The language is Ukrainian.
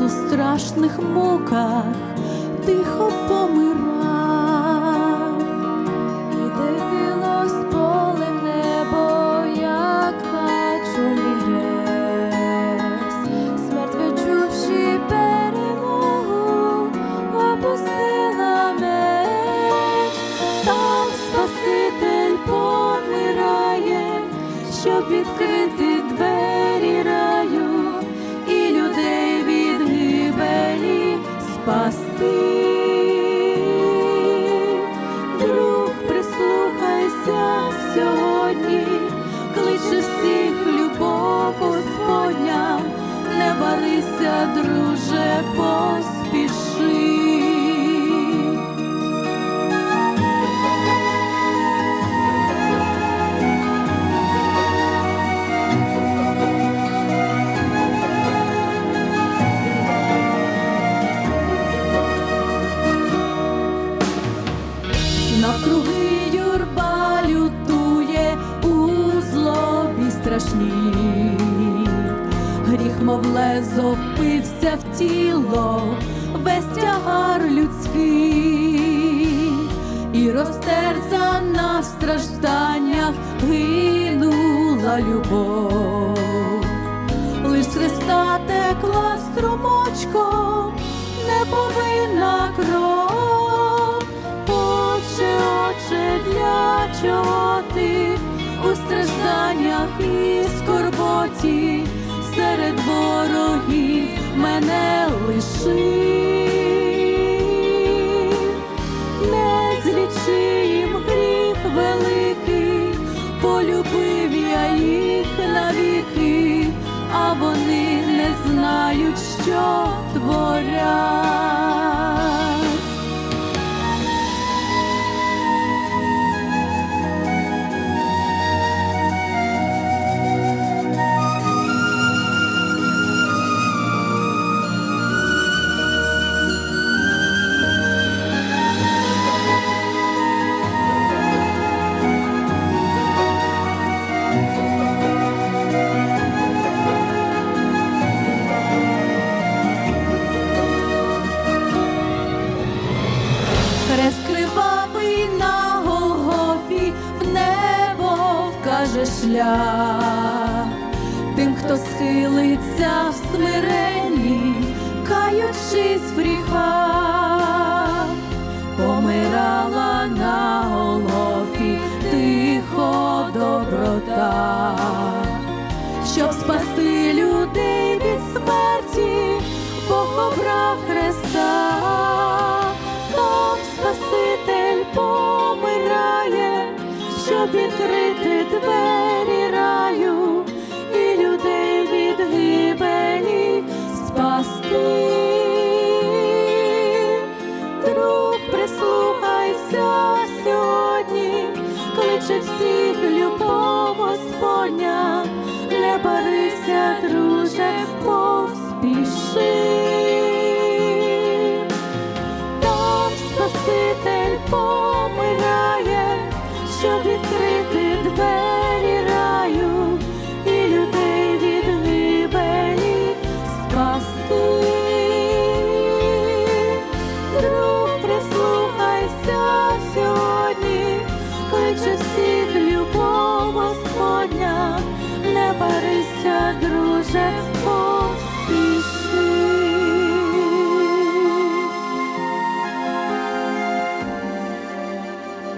у страшних муках тихо помирав. І дивилось полем небо, як на чолі грес. Смерть відчувши перемогу, опустила меч. Там Спаситель помирає, щоб відкрити сьогодні, кличе всіх любов Господня, не барися, друже, поспіши. Мов лезо, впився в тіло, весь тягар людський, і розтерзана в стражданнях гинула любов, лиш Христа текла струмочком, неповинна кров. Отче, Отче, для чого ти у стражданнях і скорботі серед ворогів мене лишив? Не злічи гріх великий, полюбив я їх навіки, а вони не знають, що творять. Вкаже шлях. Тим, хто схилиться в смиренні, каючись в гріхах, помирала на Голгофі тихо доброта, щоб спасти щоб відкрити двері раю і людей від гибелі спасти. Друг, прислухайся сьогодні, кличе всіх любов Господня, не барися, друже, поспіши. Господня, не барися, друже, поспіши.